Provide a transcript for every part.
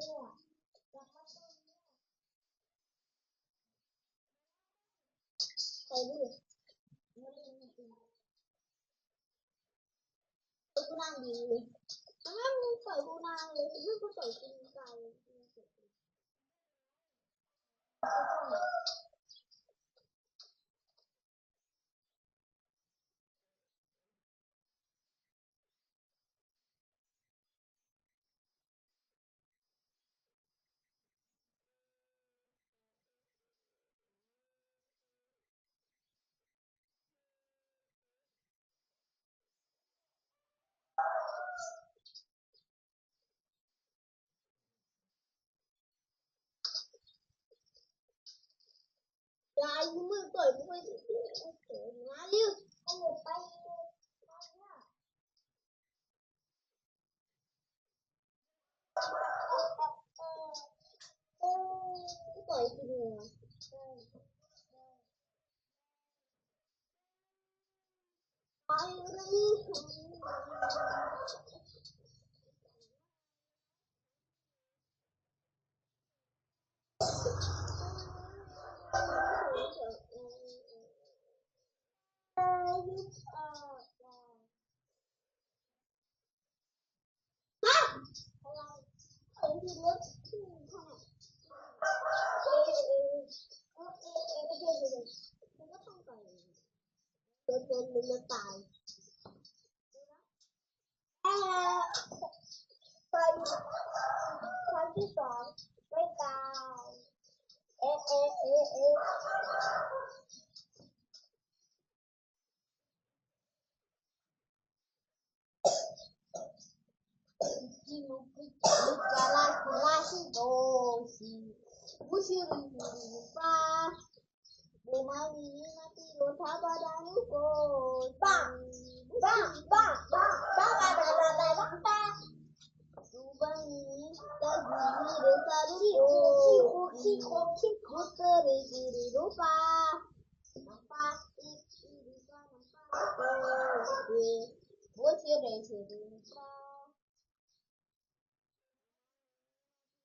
นั่งดีแล้วมึงใส่กูนางเลยมึงก็ใส่กินไก่ Dai, mă, bă, mă, Maliu, ai o pai Băi, bine. รถยนต์หรือรถตายตอนตอนที่สองไม่ตาย เอ๊ะเอ๊ะเอ๊ะเอ๊ะ กินลูกกินลูกกะลาคุลาสิโดสิบุชิริริปาเดมาวีนาติโรทาบาดา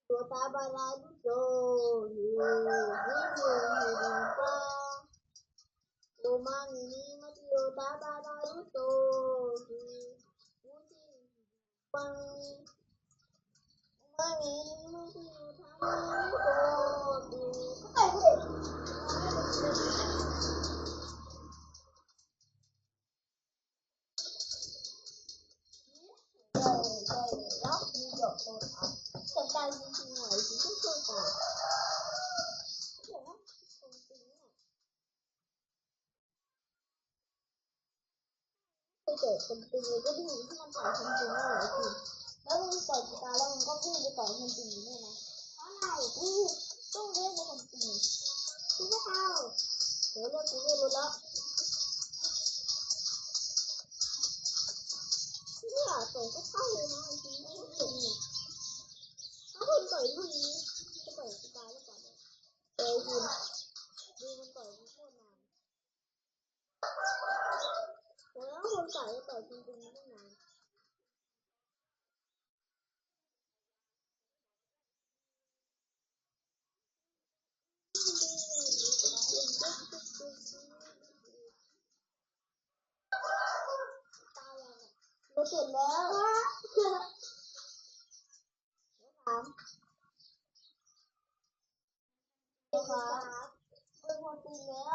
của ta ba la đức đồ yu yu yu yu yu pa đồ ma ni ni ma ti đồ ta ba la đức đồ yu yu ti pa ma ni ma ti đồ ta ba la đức đồ 这个คนจริงเลยก็ดูที่มันต่อยคนจริงเลยคือแล้วมึงปล่อยกีตาร์แล้วมึงก็พูดไปต่อยคนจริงนี่นะอะไรกูต้องเล่นในคนจริงกูไม่เอาเดี๋ยวเรากูไม่รู้แล้วเนี่ยต่อยก็เข้าเลยนะจริงไม่เห็นนี่ถ้าคนต่อยคนนี้จะต่อยกีตาร์หรือเปล่าเนี่ยเออคุณดูมันต่อยมันโคตรนาน ต่อยก็ต่อยจริงๆไม่นานเราเสร็จแล้วถามครับเป็นคนตีแล้ว